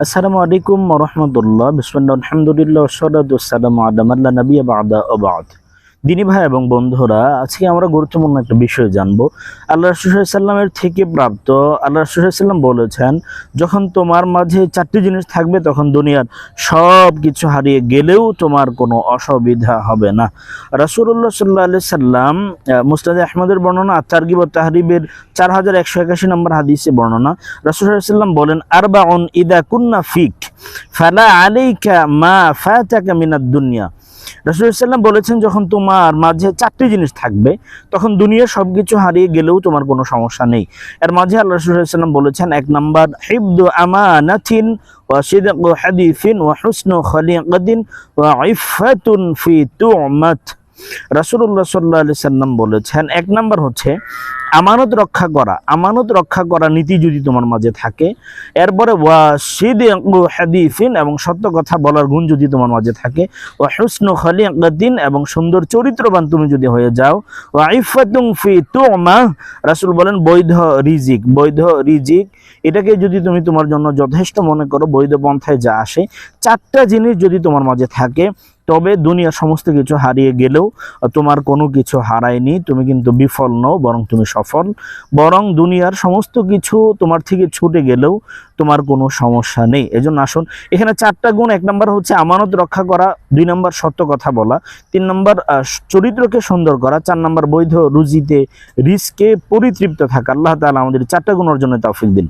আসসালামু আলাইকুম রহমতুল্লাহ। বিসমুল্লাহ আলহামদুলিল্লাহ সালাম আদামাল্লা নবী বাদা আবাদ দিনী ভাই এবং বন্ধুরা, আজকে আমরা গুরুত্বপূর্ণ একটা বিষয় জানব। আল্লাহ রসুল্লামের থেকে প্রাপ্ত, আল্লাহ রসুল্লাম বলেছেন, যখন তোমার মাঝে চারটি জিনিস থাকবে, তখন দুনিয়ার সব কিছু হারিয়ে গেলেও তোমার কোনো অসুবিধা হবে না। রাসুল্লাহ সাল্লাহ আলি সাল্লাম মুস্তাদ আহমদের বর্ণনা আত্মারগিব তাহরিবের চার হাজার একশো একাশি নম্বর হাদিসে বর্ণনা। রাসুল্লাহাম বলেন, আরবাউন ইদা কুন্না ফিক, ফালা আলাইকা মা ফাতাকা মিনাদ দুনিয়া। রাসুলাম বলেছেন, যখন তোমার মাঝে চারটি জিনিস থাকবে, তখন দুনিয়ার সব কিছু হারিয়ে গেলেও তোমার কোনো সমস্যা নেই। এর মাঝে আল্লাহ রসুলাম বলেছেন, এক নম্বর, হিবদু আমানাথিন রাসূলুল্লাহ সাল্লাল্লাহু আলাইহি সাল্লাম বলেছেন, এক নাম্বার হচ্ছে আমানত রক্ষা করা, আমানত রক্ষা করা নীতি যদি তোমার মাঝে থাকে, এরপরে হাদিফিন এবং সত্য কথা বলার গুণ যদি তোমার মাঝে থাকে ও হুসনু খলিকাদিন এবং সুন্দর চরিত্রবান তুমি যদি হয়ে যাও, ওয়া ইফাতুন ফি তুমা, রাসূল বলেন বৈধ রিজিক বৈধ রিজিক, এটাকে যদি তুমি তোমার জন্য যথেষ্ট মনে করো, বৈধ পন্থায় যা আসে, চারটা জিনিস যদি তোমার মাঝে থাকে, তবে দুনিয়ার সমস্ত কিছু হারিয়ে গেলেও তোমার কোনো কিছু হারায়নি, তুমি কিন্তু বিফল নও, বরং তুমি সফল বরং দুনিয়ার সমস্ত কিছু তোমার থেকে ছুটে গেলেও তোমার কোনো সমস্যা নেই। এজন্য আসুন, এখানে চারটা গুণ, এক নম্বর হচ্ছে আমানত রক্ষা করা, দুই নম্বর সত্য কথা বলা, তিন নম্বর চরিত্রকে সুন্দর করা, চার নম্বর বৈধ রুজিতে রিস্কে পরিতৃপ্ত থাকা। আল্লাহ তাআলা আমাদের চারটা গুণ অর্জনে তৌফিক দিন।